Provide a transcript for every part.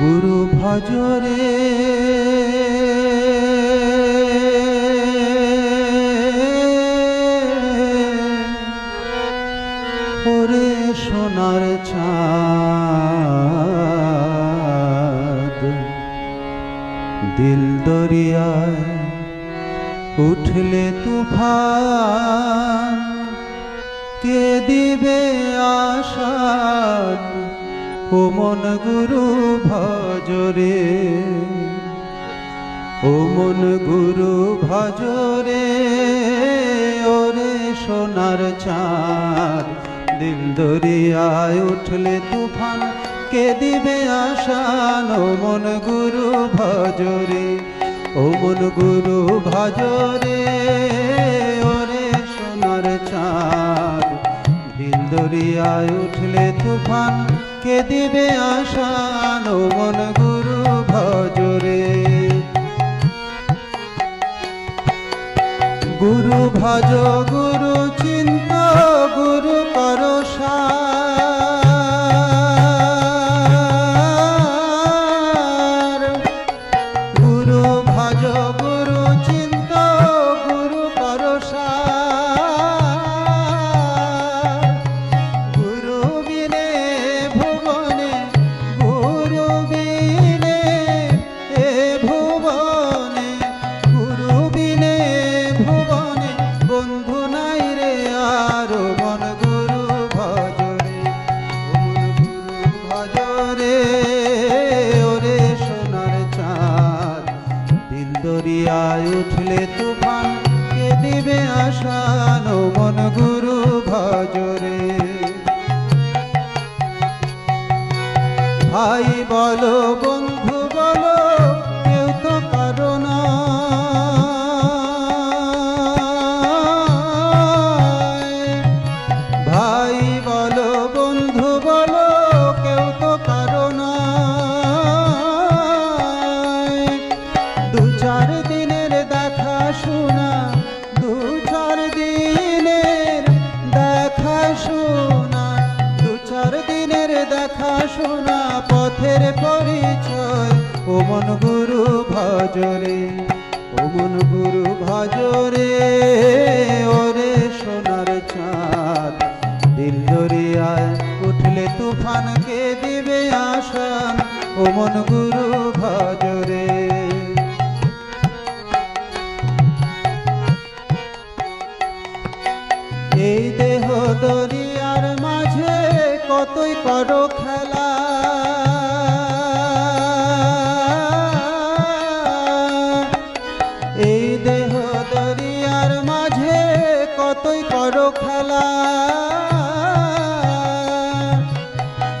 গুরু ভজরে। ওরে সোনার চাঁদ দিল দরিয়ায় উঠলে তুফান কে দিবে আশাদ ও মন গুরু ভজরে। ও মন গুরু ভজরে, ওরে সোনার চাঁদ। দিল দরিয়ায় উঠলে তুফান, কে দিবে আশান? ও মন গুরু ভজরে, ও মন গুরু ভজরে, ওরে সোনার চাঁদ। দিল দরিয়ায় উঠলে তুফান কে দিবে আশানো মন গুরু ভজরে। গুরু ভজ গুরু চিন্ত গুরু কর আশান ও মন গুরু ভজরে। ভাই বলো বন্ধু পথের পরিচয়, ও মন গুরু ভজরে, ও মন গুরু ভজরে, ওরে সোনার চাঁদ। দিল দরিয়ায় উঠলে তুফানকে দিবে আসান, ও মন গুরু ভজরে। এই দেহ দরিয়ার মাঝে কতই করো খেলা কতই করো খেলা,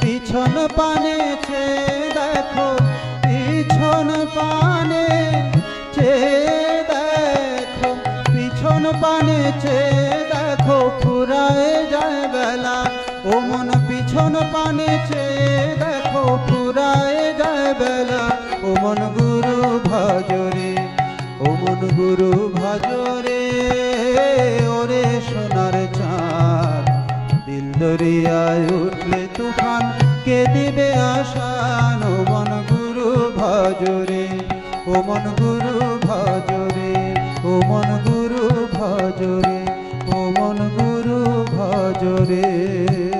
পিছন পানে চে দেখো, পিছন পানে চে দেখো, পিছন পানে চে দেখো, ফুরায় যায় বেলা। ও মন পিছন পানে চে দেখো, ফুরায় যায় বেলা। ও মন গুরু ভজরে, ও মন গুরু ভজরে ভজরে ও মন গুরু ভজরে ও মন গুরু ভজরে ও মন গুরু ভজরে।